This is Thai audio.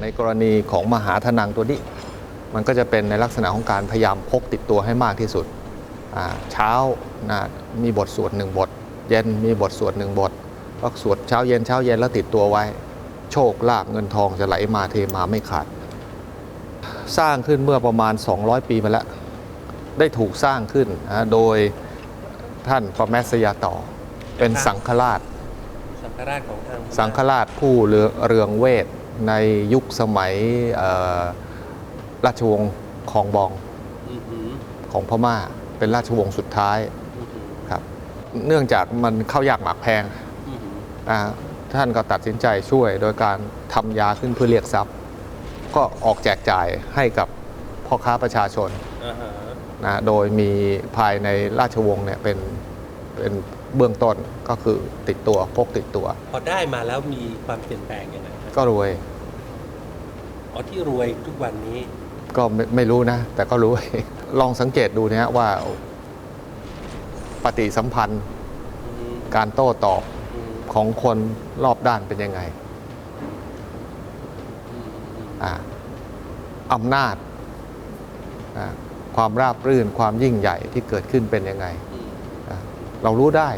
ในกรณีของมหาธนังตัวนี้ มันก็จะเป็นในลักษณะของการพยายามพกติดตัวให้มากที่สุดอ่าเช้านะมีบทสวดหนึ่งบท เย็นมีบทสวดหนึ่งบทก็สวดเช้าเย็นเช้าเย็นแล้วติดตัวไว้ โชคลาภเงินทองจะไหลมาเทมาไม่ขาด สร้างขึ้นเมื่อประมาณ 200 ปีมาแล้ว ได้ถูกสร้างขึ้นนะโดยท่านประแมสยาต่อ เป็นสังฆราช สังฆราชของทางสังฆราชผู้เรืองเรืองเวท ในยุคสมัยเอ่อราชวงศ์คองบองอือหือของพม่าเป็นราชวงศ์สุดท้ายอือหือครับ เนื่องจากมันเข้ายากหมากแพงอือหืออ่าท่านก็ตัดสินใจช่วยโดยการทำยาขึ้นเพื่อเรียกทรัพย์ ก็ออกแจกจ่ายให้กับพ่อค้าประชาชนอ่าฮะนะโดยมีภายในราชวงศ์เนี่ยเป็นเป็นเบื้องต้นก็คือติดตัวพกติดตัว พอได้มาแล้วมีความเปลี่ยนแปลงยังไงครับ ก็รวย อ๋อที่รวยทุกวันนี้ ก็ไม่ไม่รู้นะ แต่ก็รู้ลองสังเกตดูนะฮะว่า ปฏิสัมพันธ์อืมการโต้ตอบอืมของคนรอบด้านเป็นยังไงอืมอืมอ่าอำนาจอ่าความราบรื่นความยิ่งใหญ่ที่เกิดขึ้นเป็นยังไงอืมอ่าเรารู้ได้